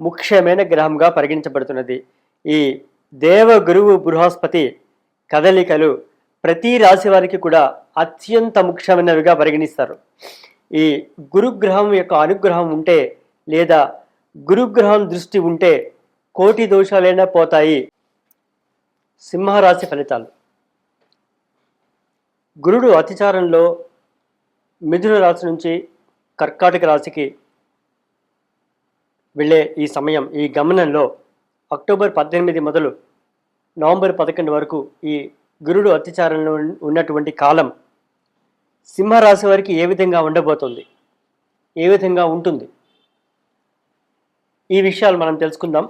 ముఖ్యమైన గ్రహంగా పరిగణించబడుతున్నది. ఈ దేవ గురువు బృహస్పతి కదలికలు ప్రతి రాశి వారికి కూడా అత్యంత ముఖ్యమైనవిగా పరిగణిస్తారు. ఈ గురుగ్రహం యొక్క అనుగ్రహం ఉంటే లేదా గురుగ్రహం దృష్టి ఉంటే కోటి దోషాలైనా పోతాయి. సింహరాశి ఫలితాలు. గురుడు అతిచారంలో మిథున రాశి నుంచి కర్కాటక రాశికి వెళ్ళే ఈ సమయం ఈ గమనంలో అక్టోబర్ పద్దెనిమిది మొదలు నవంబర్ పదకొండు వరకు ఈ గురుడు అత్యాచారంలో ఉన్నటువంటి కాలం సింహరాశి వారికి ఏ విధంగా ఉండబోతుంది? ఏ విధంగా ఉంటుంది? ఈ విషయాలు మనం తెలుసుకుందాం.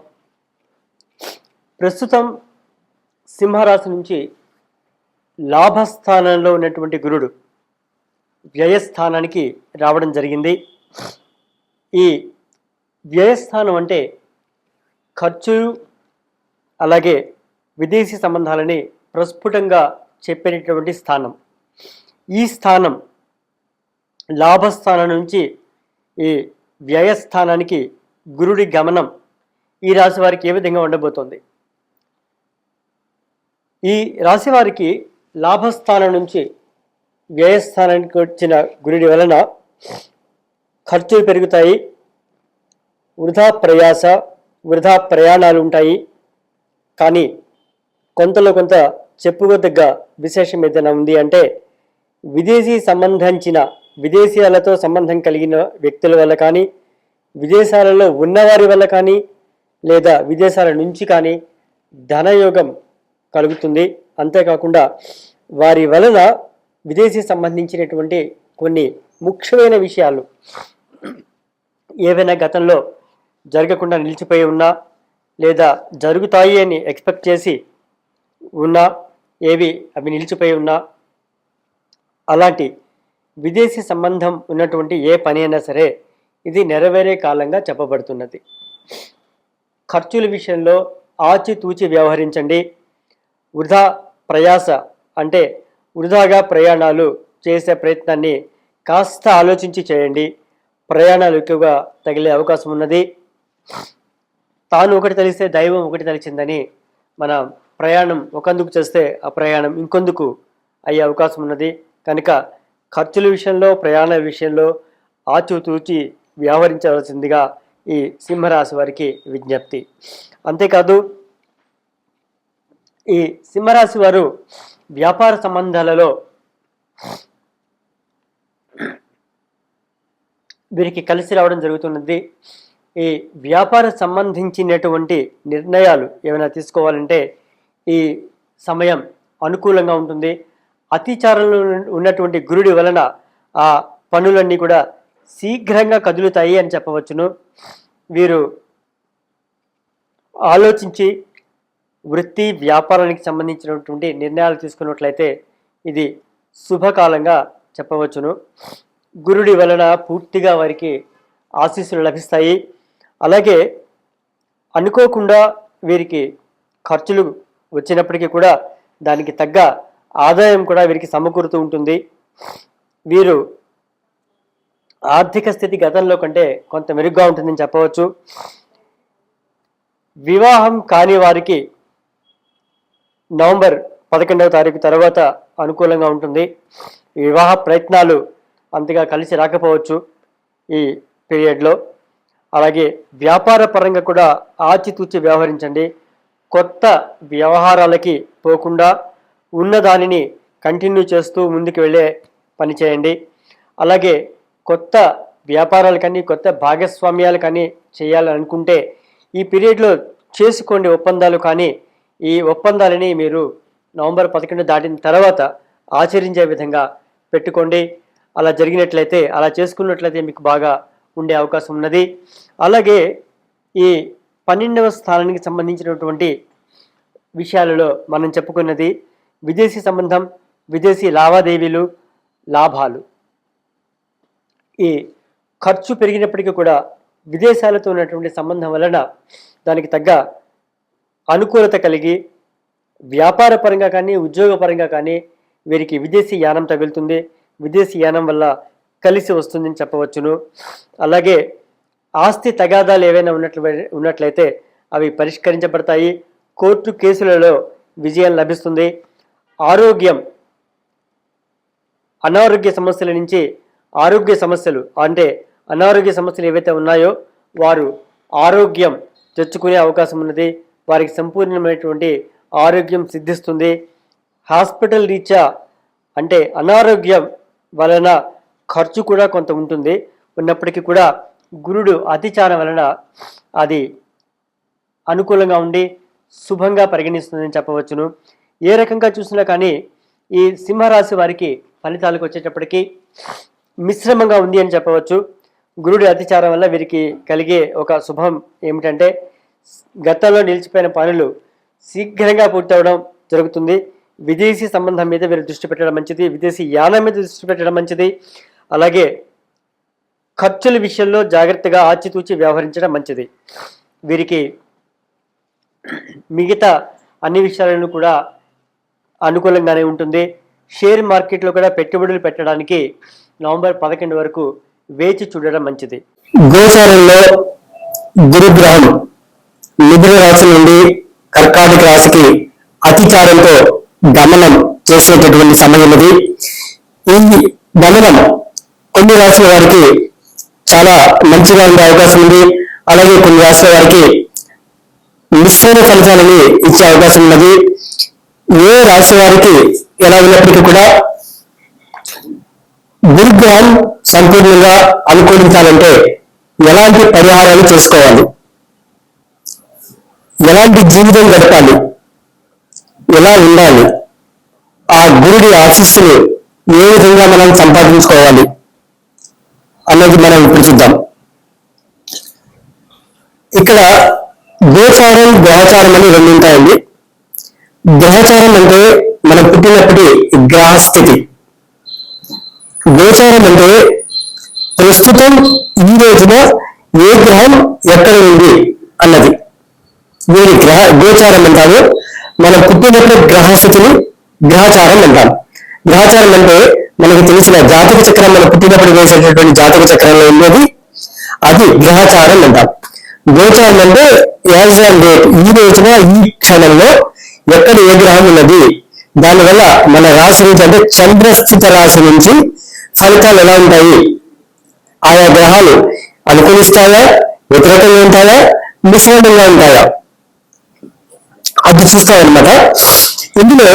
ప్రస్తుతం సింహరాశి నుంచి లాభస్థానంలో ఉన్నటువంటి గురుడు వ్యయస్థానానికి రావడం జరిగింది. ఈ వ్యయస్థానం అంటే ఖర్చు అలాగే విదేశీ సంబంధాలని ప్రస్ఫుటంగా చెప్పేటటువంటి స్థానం. ఈ స్థానం లాభస్థానం నుంచి ఈ వ్యయస్థానానికి గురుడి గమనం ఈ రాశి వారికి ఏ విధంగా ఉండబోతోంది? ఈ రాశి వారికి లాభస్థానం నుంచి వ్యయస్థానానికి వచ్చిన గురుడి వలన ఖర్చులు పెరుగుతాయి వృధా ప్రయాస వృధా ప్రయాణాలు ఉంటాయి కానీ కొంతలో కొంత చెప్పుకోదగ్గ విశేషం ఏదైనా ఉంది అంటే విదేశీ సంబంధించిన విదేశీయాలతో సంబంధం కలిగిన వ్యక్తుల వల్ల కానీ విదేశాలలో ఉన్నవారి వల్ల కానీ లేదా విదేశాల నుంచి కానీ ధనయోగం కలుగుతుంది. అంతేకాకుండా వారి వలన విదేశీ సంబంధించినటువంటి కొన్ని ముఖ్యమైన విషయాలు. ఏవైనా గతంలో జరగకుండా నిలిచిపోయి ఉన్నా లేదా జరుగుతాయి అని ఎక్స్పెక్ట్ చేసి ఉన్నా ఏవి అవి నిలిచిపోయి ఉన్నా అలాంటి విదేశీ సంబంధం ఉన్నటువంటి ఏ పని అయినా సరే ఇది నెరవేరే కాలంగా చెప్పబడుతున్నది. ఖర్చుల విషయంలో ఆచితూచి వ్యవహరించండి. వృధా ప్రయాస అంటే వృధాగా ప్రయాణాలు చేసే ప్రయత్నాన్ని కాస్త ఆలోచించి చేయండి. ప్రయాణాలు ఎక్కువగా తగిలే అవకాశం ఉన్నది. తాను ఒకటి తెలిస్తే దైవం ఒకటి తెలిసిందని మన ప్రయాణం ఒకందుకు చేస్తే ఆ ప్రయాణం ఇంకొందుకు అయ్యే అవకాశం ఉన్నది. కనుక ఖర్చుల విషయంలో ప్రయాణ విషయంలో ఆచితూచి వ్యవహరించవలసిందిగా ఈ సింహరాశి వారికి విజ్ఞప్తి. అంతేకాదు ఈ సింహరాశి వారు వ్యాపార సంబంధాలలో వీరికి కలిసి రావడం జరుగుతున్నది. ఈ వ్యాపార సంబంధించినటువంటి నిర్ణయాలు ఏమైనా తీసుకోవాలంటే ఈ సమయం అనుకూలంగా ఉంటుంది. అతిచారంలో ఉన్నటువంటి గురుడి వలన ఆ పనులన్నీ కూడా శీఘ్రంగా కదులుతాయి అని చెప్పవచ్చును. వీరు ఆలోచించి వృత్తి వ్యాపారానికి సంబంధించినటువంటి నిర్ణయాలు తీసుకున్నట్లయితే ఇది శుభకాలంగా చెప్పవచ్చును. గురుడి వలన పూర్తిగా వారికి ఆశీస్సులు లభిస్తాయి. అలాగే అనుకోకుండా వీరికి ఖర్చులు వచ్చినప్పటికీ కూడా దానికి తగ్గ ఆదాయం కూడా వీరికి సమకూరుతూ ఉంటుంది. వీరు ఆర్థిక స్థితి గతంలో కంటే కొంత మెరుగ్గా ఉంటుందని చెప్పవచ్చు. వివాహం కాని వారికి నవంబర్ పదకొండవ తారీఖు తర్వాత అనుకూలంగా ఉంటుంది. వివాహ ప్రయత్నాలు అంతగా కలిసి రాకపోవచ్చు ఈ పీరియడ్లో. అలాగే వ్యాపార పరంగా కూడా ఆచితూచి వ్యవహరించండి. కొత్త వ్యవహారాలకి పోకుండా ఉన్న దానిని కంటిన్యూ చేస్తూ ముందుకు వెళ్ళే పని చేయండి. అలాగే కొత్త వ్యాపారాలు కానీ కొత్త భాగస్వామ్యాలు కానీ చేయాలనుకుంటే ఈ పీరియడ్లో చేసుకోండి ఒప్పందాలు. కానీ ఈ ఒప్పందాలని మీరు నవంబర్ పదకొండు దాటిన తర్వాత ఆచరించే విధంగా పెట్టుకోండి. అలా జరిగినట్లయితే అలా చేసుకున్నట్లయితే మీకు బాగా ఉండే అవకాశం ఉన్నది. అలాగే ఈ పన్నెండవ స్థానానికి సంబంధించినటువంటి విషయాలలో మనం చెప్పుకున్నది విదేశీ సంబంధం విదేశీ లావాదేవీలు లాభాలు. ఈ ఖర్చు పెరిగినప్పటికీ కూడా విదేశాలతో ఉన్నటువంటి సంబంధం వలన దానికి తగ్గ అనుకూలత కలిగి వ్యాపార పరంగా కానీ ఉద్యోగపరంగా కానీ వీరికి విదేశీ యానం తగులుతుంది. విదేశీ యానం వల్ల కలిసి వస్తుందని చెప్పవచ్చును. అలాగే ఆస్తి తగాదాలు ఏవైనా ఉన్నట్లు ఉన్నట్లయితే అవి పరిష్కరించబడతాయి. కోర్టు కేసులలో విజయం లభిస్తుంది. ఆరోగ్యం అనారోగ్య సమస్యల నుంచి ఆరోగ్య సమస్యలు అంటే అనారోగ్య సమస్యలు ఏవైతే ఉన్నాయో వారు ఆరోగ్యం తెచ్చుకునే అవకాశం ఉన్నది. వారికి సంపూర్ణమైనటువంటి ఆరోగ్యం సిద్ధిస్తుంది. హాస్పిటల్ రీత్యా అంటే అనారోగ్యం వలన ఖర్చు కూడా కొంత ఉంటుంది. ఉన్నప్పటికీ కూడా గురుడు అతిచారం వలన అది అనుకూలంగా ఉండి శుభంగా పరిగణిస్తుందని చెప్పవచ్చును. ఏ రకంగా చూసినా కానీ ఈ సింహరాశి వారికి ఫలితాలకు వచ్చేటప్పటికీ మిశ్రమంగా ఉంది అని చెప్పవచ్చు. గురుడి అతిచారం వల్ల వీరికి కలిగే ఒక శుభం ఏమిటంటే గతంలో నిలిచిపోయిన పనులు శీఘ్రంగా పూర్తవడం జరుగుతుంది. విదేశీ సంబంధం మీద వీరు దృష్టి పెట్టడం మంచిది. విదేశీ యానం మీద దృష్టి పెట్టడం మంచిది. అలాగే ఖర్చుల విషయంలో జాగ్రత్తగా ఆచితూచి వ్యవహరించడం మంచిది. వీరికి మిగతా అన్ని విషయాలను కూడా అనుకూలంగానే ఉంటుంది. షేర్ మార్కెట్లో కూడా పెట్టుబడులు పెట్టడానికి నవంబర్ పదకొండు వరకు వేచి చూడడం మంచిది. గోచారంలో గురుగ్రహం మిథున రాశి నుండి కర్కాటక రాశికి అతిచారంతో గమనం చేసేటటువంటి సమయం ఇది. ఈ గమనం కొన్ని రాసిన వారికి చాలా మంచిగా ఉండే అవకాశం ఉంది. అలాగే కొన్ని రాశుల వారికి మిశ్రమ ఫలితాలని ఇచ్చే అవకాశం ఉన్నది. ఏ రాశి వారికి ఎలా ఉన్నప్పటికీ కూడా దుర్గ్రహం సంపూర్ణంగా అనుకూలించాలంటే ఎలాంటి పరిహారాలు చేసుకోవాలి? ఎలాంటి జీవితం గడపాలి? ఎలా ఉండాలి? ఆ గురుడి ఆశీస్సులు ఏ విధంగా మనం సంపాదించుకోవాలి? అనేది మనం ఇప్పుడు చూద్దాం. ఇక్కడ గోచారం గ్రహచారం అని రెండు ఉంటాయండి. గ్రహచారం అంటే మనం పుట్టినప్పటి గ్రహస్థితి. గోచారం అంటే ప్రస్తుతం ఈ రోజున ఏ గ్రహం ఎక్కడ ఉంది అన్నది. దీని గ్రహ గోచారం అంటారు. మనం పుట్టినప్పుడు గ్రహస్థితిని గ్రహచారం అంటాం. గ్రహచారం అంటే మనకు తెలిసిన జాతక చక్రం మన పుట్టినప్పుడు వేసేటటువంటి జాతక చక్రంలో ఉన్నది అది గ్రహచారం అంటాం. గోచారం అంటే యాజ్ ఆన్ డేట్ ఈ రోజున ఈ క్షణంలో ఎక్కడ ఏ గ్రహం ఉన్నది? దానివల్ల మన రాశి నుంచి అంటే చంద్రస్థిత రాశి నుంచి ఫలితాలు ఎలా ఉంటాయి? ఆయా గ్రహాలు అనుకూలిస్తాయా? వ్యతిరేకంగా ఉంటాయా? మిశ్రమంగా ఉంటాయా? అది చూస్తామన్నమాట. ఇందులో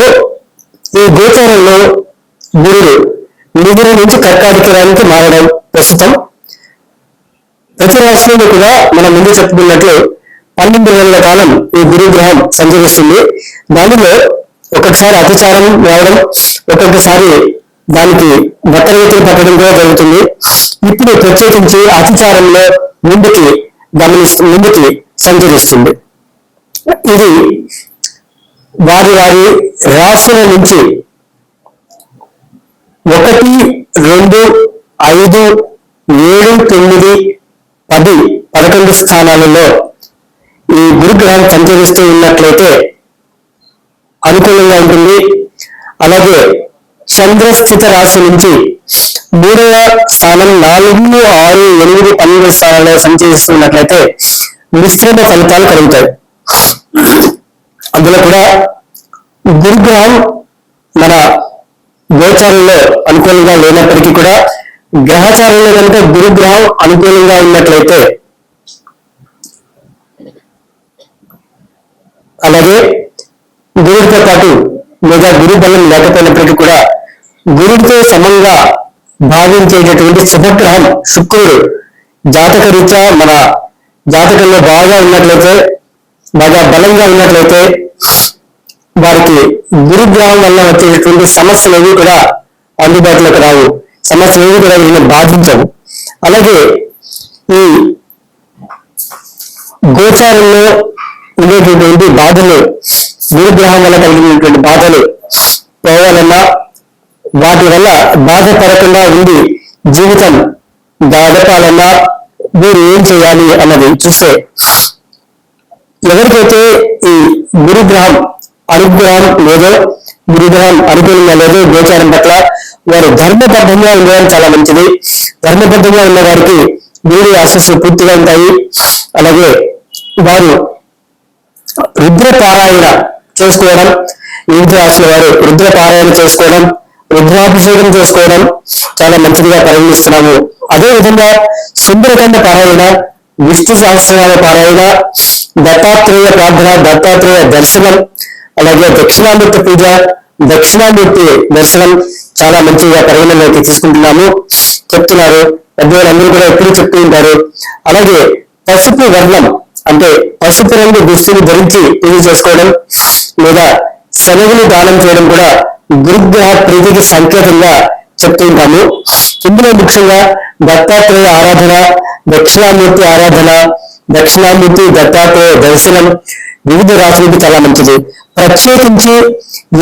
ఈ గోచారంలో గురుడు మిథున నుంచి కర్కాటకానికి మారడం ప్రస్తుతం. ప్రతి రాశిలో కూడా మనం ముందు చెప్పుకున్నట్లు పన్నెండు నెలల కాలం ఈ గురుగ్రహం సంచరిస్తుంది. దానిలో ఒక్కొక్కసారి అతిచారం రావడం ఒక్కొక్కసారి దానికి బట్టరీతులు పట్టడం కూడా జరుగుతుంది. ఇప్పుడు ప్రత్యేకించి అతిచారంలో ముందుకి గమనిస్తూ ముందుకి సంచరిస్తుంది. ఇది వారి వారి రాశుల నుంచి ఒకటి రెండు ఐదు ఏడు తొమ్మిది పది పదకొండు స్థానాలలో ఈ గురుగ్రహం సంచరిస్తూ ఉన్నట్లయితే అనుకూలంగా ఉంటుంది. అలాగే చంద్రస్థిత రాశి నుంచి మూడవ స్థానం నాలుగు ఆరు ఎనిమిది పన్నెండు స్థానాల్లో సంచరిస్తున్నట్లయితే మిశ్రమ ఫలితాలు కలుగుతాయి. అందులో కూడా గురుగ్రహం మన గోచారంలో అనుకూలంగా లేనప్పటికీ కూడా గ్రహచారంలో కనుక గురుగ్రహం అనుకూలంగా ఉన్నట్లయితే అలాగే గురుడితో పాటు లేదా గురు బలం లేకపోయినప్పటికీ కూడా గురుడితో సమంగా భావించేటటువంటి శుభగ్రహం శుక్రుడు జాతక రీత్యా మన జాతకంలో బాగా ఉన్నట్లయితే బాగా బలంగా ఉన్నట్లయితే వారికి గురుగ్రహం వల్ల వచ్చేటటువంటి సమస్యలు ఏవి కూడా అందుబాటులోకి రావు. సమస్యలు ఏవి కూడా వీళ్ళని బాధించవు. అలాగే ఈ గోచారంలో ఉండేటటువంటి బాధలు గురుగ్రహం వల్ల కలిగినటువంటి బాధలు పోవాలన్నా వాటి వల్ల బాధపడకుండా ఉండి జీవితం గడపాలన్నా మీరు ఏం చేయాలి అన్నది చూస్తే ఎవరికైతే ఈ గురుగ్రహం అనుగ్రహం లేదో గురుగ్రహం అనుకూలంగా లేదో గోచారం పట్ల వారు ధర్మబద్ధంగా ఉండడం చాలా మంచిది. ధర్మబద్ధంగా ఉన్న వారికి వీరి ఆశస్సులు పూర్తిగా ఉంటాయి. అలాగే వారు రుద్రపారాయణ చేసుకోవడం వివిధ రాశుల వారు రుద్రపారాయణ చేసుకోవడం రుద్రాభిషేకం చేసుకోవడం చాలా మంచిదిగా పరిగణిస్తున్నాము. అదే విధంగా సుందరకాండ పారాయణ విష్ణు సహస్రనామ పారాయణ దత్తాత్రేయ ప్రార్థన దత్తాత్రేయ దర్శనం అలాగే దక్షిణామూర్తి పూజ దక్షిణామూర్తి దర్శనం చాలా మంచిగా పరిగణలోకి తీసుకుంటున్నాము. చెప్తున్నారు. పెద్దవాళ్ళందరూ కూడా ఎప్పుడు చెప్తూ ఉంటారు. అలాగే పసుపు వర్ణం అంటే పసుపు రంగు దుస్తులు ధరించి పూజ చేసుకోవడం లేదా సెలవులు దానం చేయడం కూడా గురుగ్రహ ప్రీతికి సంకేతంగా చెప్తూ ఉంటాము. ఇందులో ముఖ్యంగా దత్తాత్రేయ ఆరాధన దక్షిణామూర్తి ఆరాధన దక్షిణామూర్తి దత్తాత్రేయ దర్శనం వివిధ రాశులకి చాలా మంచిది. ప్రత్యేకించి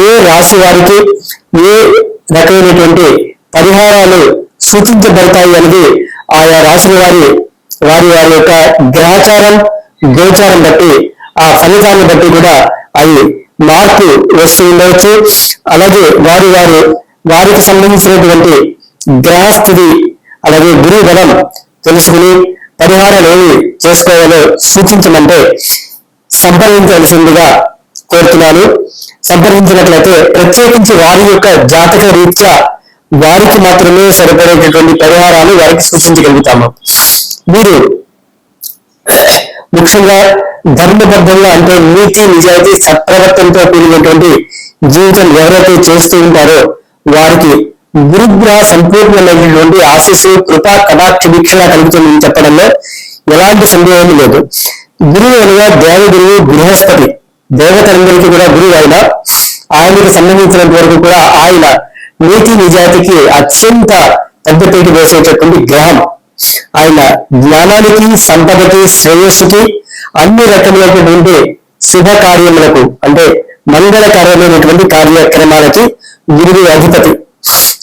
ఏ రాశి వారికి ఏ రకమైనటువంటి పరిహారాలు సూచించబడతాయి అనేది ఆయా రాశుల వారి వారి వారి యొక్క గ్రహచారం గోచారం బట్టి ఆ ఫలితాన్ని బట్టి కూడా అవి మార్పు వస్తూ ఉండవచ్చు. అలాగే వారి వారు వారికి సంబంధించినటువంటి గ్రహస్థితి అలాగే గురువు బలం తెలుసుకుని పరిహారాలు ఏవి చేసుకోవాలో సూచించమంటే సంప్రదించాల్సిందిగా కోరుతున్నాను. సంప్రదించినట్లయితే ప్రత్యేకించి వారి యొక్క జాతక రీత్యా వారికి మాత్రమే సరిపడేటటువంటి పరిహారాలు వారికి సూచించగలుగుతాము. మీరు ముఖ్యంగా ధర్మబద్ధంగా అంటే నీతి నిజాయితీ సత్ప్రవర్తనతో కూడినటువంటి జీవితం ఎవరైతే చేస్తూ ఉంటారో వారికి గురుగ్రహ సంపూర్ణమైనటువంటి ఆశీస్సు కృపా కటాక్ష వీక్షణ కలుగుతుందని చెప్పడంలో ఎలాంటి సందేహం లేదు. గురువు అనగా దేవగురువు బృహస్పతి. దేవతలందరికీ కూడా గురువు ఆయన. ఆయనకు సంబంధించినంత వరకు కూడా ఆయన నీతి నిజాతికి అత్యంత పెద్దపీట వేసేటటువంటి గ్రహం. ఆయన జ్ఞానానికి సంపదకి శ్రేయస్సుకి అన్ని రకములైనటువంటి శుభ కార్యములకు అంటే మంగళకరమైనటువంటి కార్యక్రమాలకి గురువు అధిపతి.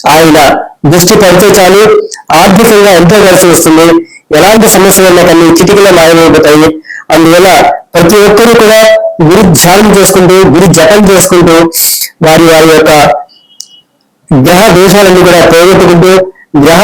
ఆయన దృష్టి పడితే చాలు ఆర్థికంగా ఎంతో కలిసి వస్తుంది. ఎలాంటి సమస్యలు ఉన్నా కానీ చిటికలో మాయమైపోతాయి. అందువల్ల ప్రతి ఒక్కరూ కూడా గురి ధ్యానం చేసుకుంటూ గురి జపం చేసుకుంటూ వారి వారి యొక్క గ్రహ దోషాలన్నీ కూడా పోగొట్టుకుంటూ గ్రహ